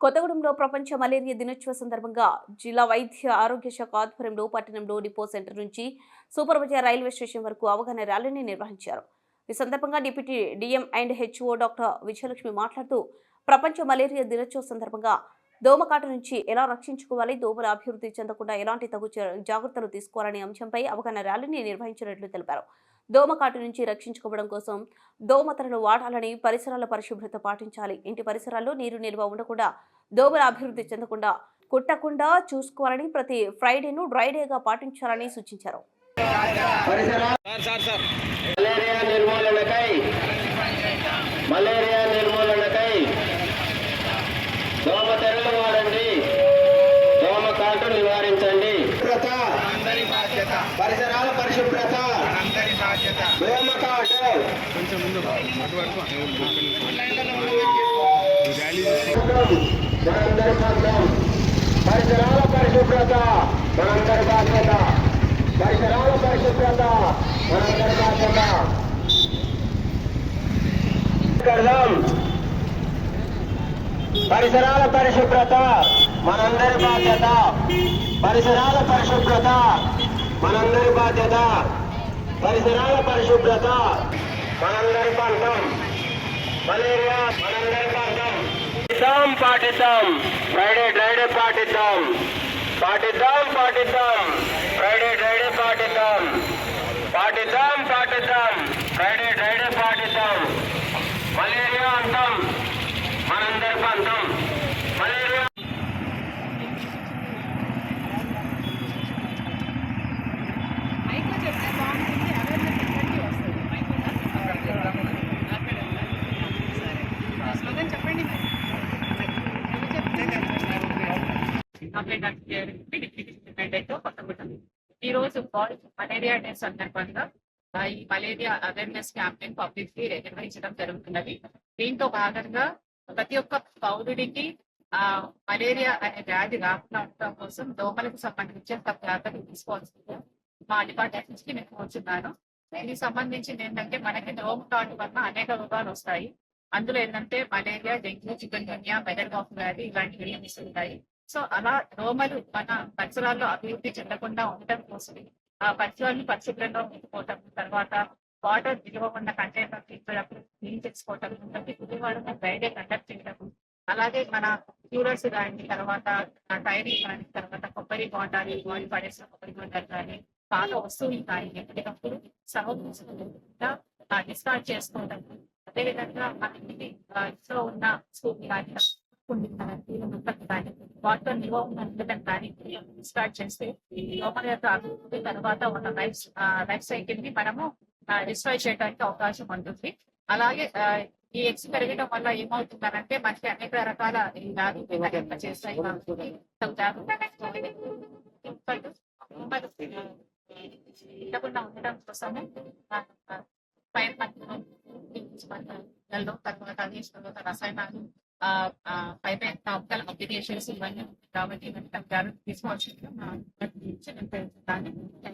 కొత్తగూడెంలో ప్రపంచ మలేరియా దినోత్సవ సందర్భంగా జిల్లా వైద్య ఆరోగ్య శాఖ ఆధ్వర్యంలో పట్టణంలో డిపో సెంటర్ నుంచి సూపర్ బజార్ రైల్వే స్టేషన్ వరకు అవగాహన ర్యాలీని నిర్వహించారు. ఈ సందర్భంగా deputy DM and HO doctor Vijayalakshmi మాట్లాడుతూ ప్రపంచ మలేరియా దినోత్సవ సందర్భంగా దోమకాట నుంచి ఎలా రక్షించుకోవాలి దోమల అభివృద్ధి చెందకుండా ఎలాంటి తగు జాగ్రత్తలు తీసుకోవాలనే అంశంపై అవగాహన ర్యాలీని నిర్వహించినట్లు తెలిపారు. దోమకాటు నుంచి రక్షించుకోవడం కోసం దోమతెరలు వాడాలని పరిసరాల పరిశుభ్రత పాటించాలి. ఇంటి పరిసరాల్లో నీరు నిల్వ ఉండకుండా దోమల అభివృద్ధి చెందకుండా కుట్టకుండా చూసుకోవాలని ప్రతి ఫ్రైడేను డ్రై డేగా పాటించాలని సూచించారు. పరిసరాల సార్ సార్ సార్. మలేరియా నిర్మూలనకై మలేరియా నిర్మూలనకై దోమ తెరలు వాడండి దోమ కాటు నివారించండి శుభ్రత అందరి బాధ్యత పరిసరాల పరిశుభ్రత అందరి బాధ్యత దోమ కాటు కొంచెం ముందు మనందరి పంతం పరిసరాల పరిశుభ్రత మనందరి బాధ్యత పరిసరాల పరిశుభ్రత మనందరి బాధ్యత కడదాం పరిసరాల పరిశుభ్రత మనందరి బాధ్యత పరిసరాల పరిశుభ్రత మనందరి బాధ్యత పరిసరాల పరిశుభ్రత మనందరి పంతం మలేరియా మనందరి పంతం పాటిద్దాం పాటిద్దాం ఫ్రైడే డ్రైడే పాటిద్దాం పాటిద్దాం పాటిద్దాం ఫ్రైడే డ్రైడే పాటిద్దాం పాటిద్దాం పాటిద్దాం ఫ్రైడే డ్రైడే చెప్తే కొత్తగూడెం ఈ రోజు వరల్డ్ మలేరియా డే సందర్భంగా ఈ మలేరియా అవేర్నెస్ క్యాంపెయిన్ పబ్లిక్కి నిర్వహించడం జరుగుతున్నది. దీంతో భాగంగా ప్రతి ఒక్క పౌరుడికి ఆ మలేరియా అనే వ్యాధి రాకుండా ఉండటం కోసం దోమలకు సంబంధించిన జాగ్రత్తలు తీసుకోవాల్సిందిగా మా డిపార్ట్మెంట్ నుంచి నేను కోరుచున్నాను. దీనికి సంబంధించి ఏంటంటే మనకి దోమ కాటు వల్ల అనేక రోగాలు వస్తాయి. అందులో ఏంటంటే మలేరియా డెంగ్యూ చికెన్ గున్యా మెదడు కాఫ్ వ్యాధి ఇలాంటివి ఉంటాయి సో అలా దోమలు మన పరిసరాల్లో అభివృద్ధి చెందకుండా ఉండటం కోసం ఆ పరిసరాలను పరిశుభ్రంగా ఉంచుకోవటం తర్వాత వాటర్ నిల్వ ఉన్న కంటైనర్ తీసుకున్నప్పుడు క్లీన్ చేసుకోవటం ప్రతి గురువారం డ్రైడే కండక్ట్ చేయడం అలాగే మన క్యూరర్స్ కానీ తర్వాత టైరింగ్ కానీ తర్వాత కొబ్బరి బొండాలు వాళ్ళు పడేసిన కొబ్బరి బొండాలు కానీ పాత వస్తువులు కానీ ఎప్పటికప్పుడు సహోదరుగా డిస్కార్డ్ చేసుకోవడం అదేవిధంగా మన ఇంటికి ఇంట్లో ఉన్న స్కూల్ కానీ కానీ ఉత్పత్తి కానీ వాటితో నిల్వ ఉన్న నీళ్ళని స్టార్ట్ చేస్తే లోపల యొక్క అభివృద్ధి తర్వాత ఉన్న లైఫ్ లైఫ్ సైకిల్ని మనము డిస్ట్రాయ్ చేయడానికి అవకాశం ఉంటుంది అలాగే ఈ ఎగ్స్ పెరగడం వల్ల ఏమవుతుందనంటే మనకి అనేక రకాల వ్యాధులు చేస్తాయి ఉండకుండా ఉండడం కోసము ఆ, పైన తర్వాత అదేశంలో రసాయనాలు ఆ, ఆ, పైన టాపికల్ అప్లికేషన్స్ ఇవన్నీ కాబట్టి ఇవన్నీ జాగ్రత్త తీసుకోవాల్సిందిగా నా గురించి నేను తెలుసుకుంటాను